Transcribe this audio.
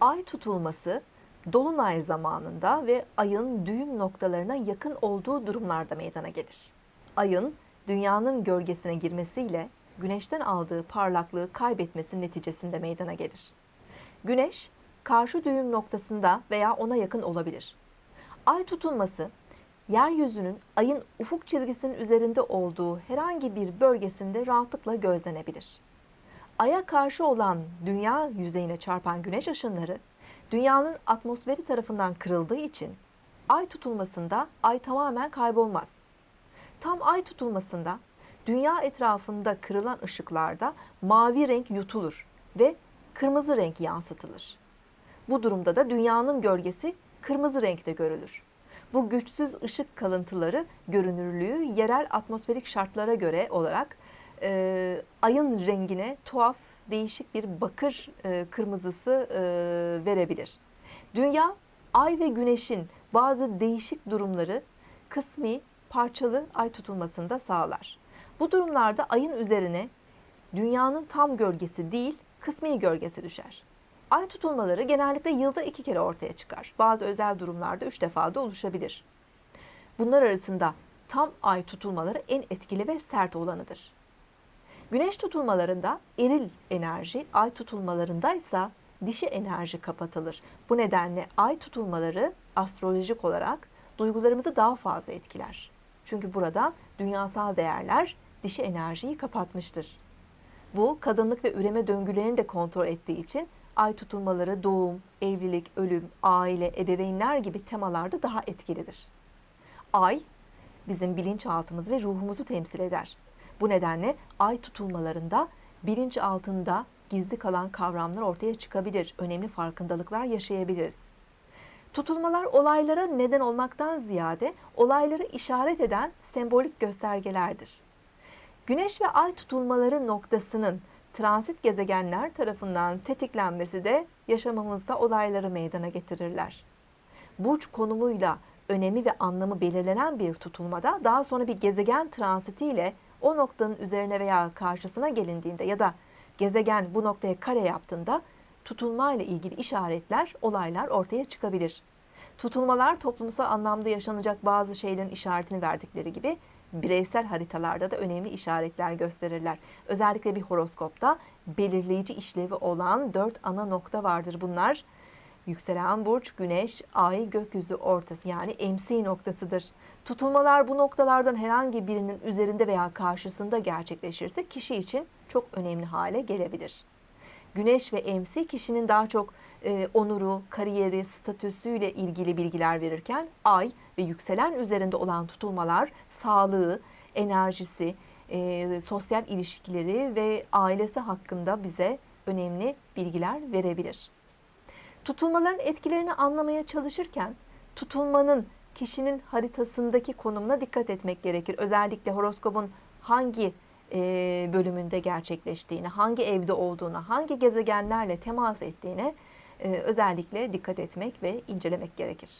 Ay tutulması dolunay zamanında ve ayın düğüm noktalarına yakın olduğu durumlarda meydana gelir. Ayın dünyanın gölgesine girmesiyle güneşten aldığı parlaklığı kaybetmesi neticesinde meydana gelir. Güneş karşı düğüm noktasında veya ona yakın olabilir. Ay tutulması yeryüzünün ayın ufuk çizgisinin üzerinde olduğu herhangi bir bölgesinde rahatlıkla gözlenebilir. Ay'a karşı olan dünya yüzeyine çarpan güneş ışınları dünyanın atmosferi tarafından kırıldığı için ay tutulmasında ay tamamen kaybolmaz. Tam ay tutulmasında dünya etrafında kırılan ışıklarda mavi renk yutulur ve kırmızı renk yansıtılır. Bu durumda da dünyanın gölgesi kırmızı renkte görülür. Bu güçsüz ışık kalıntıları görünürlüğü yerel atmosferik şartlara göre olarak e, ayın rengine tuhaf değişik bir bakır e, kırmızısı e, verebilir. Dünya ay ve güneşin bazı değişik durumları kısmi parçalı ay tutulmasında sağlar. Bu durumlarda ayın üzerine dünyanın tam gölgesi değil kısmi gölgesi düşer. Ay tutulmaları genellikle yılda iki kere ortaya çıkar. Bazı özel durumlarda üç defa da oluşabilir. Bunlar arasında tam ay tutulmaları en etkili ve sert olanıdır. Güneş tutulmalarında eril enerji, ay tutulmalarında ise dişi enerji kapatılır. Bu nedenle ay tutulmaları astrolojik olarak duygularımızı daha fazla etkiler. Çünkü burada dünyasal değerler dişi enerjiyi kapatmıştır. Bu kadınlık ve üreme döngülerini de kontrol ettiği için ay tutulmaları doğum, evlilik, ölüm, aile, ebeveynler gibi temalarda daha etkilidir. Ay bizim bilinçaltımız ve ruhumuzu temsil eder. Bu nedenle ay tutulmalarında bilinç altında gizli kalan kavramlar ortaya çıkabilir. Önemli farkındalıklar yaşayabiliriz. Tutulmalar olaylara neden olmaktan ziyade olayları işaret eden sembolik göstergelerdir. Güneş ve ay tutulmaları noktasının transit gezegenler tarafından tetiklenmesi de yaşamımızda olayları meydana getirirler. Burç konumuyla önemi ve anlamı belirlenen bir tutulmada daha sonra bir gezegen transitiyle o noktanın üzerine veya karşısına gelindiğinde ya da gezegen bu noktaya kare yaptığında tutulma ile ilgili işaretler, olaylar ortaya çıkabilir. Tutulmalar toplumsal anlamda yaşanacak bazı şeylerin işaretini verdikleri gibi bireysel haritalarda da önemli işaretler gösterirler. Özellikle bir horoskopta belirleyici işlevi olan dört ana nokta vardır bunlar. Yükselen burç, güneş, ay, gökyüzü ortası yani MC noktasıdır. Tutulmalar bu noktalardan herhangi birinin üzerinde veya karşısında gerçekleşirse kişi için çok önemli hale gelebilir. Güneş ve MC kişinin daha çok e, onuru, kariyeri, statüsüyle ilgili bilgiler verirken ay ve yükselen üzerinde olan tutulmalar sağlığı, enerjisi, e, sosyal ilişkileri ve ailesi hakkında bize önemli bilgiler verebilir. Tutulmaların etkilerini anlamaya çalışırken tutulmanın kişinin haritasındaki konumuna dikkat etmek gerekir. Özellikle horoskopun hangi bölümünde gerçekleştiğini, hangi evde olduğuna, hangi gezegenlerle temas ettiğine özellikle dikkat etmek ve incelemek gerekir.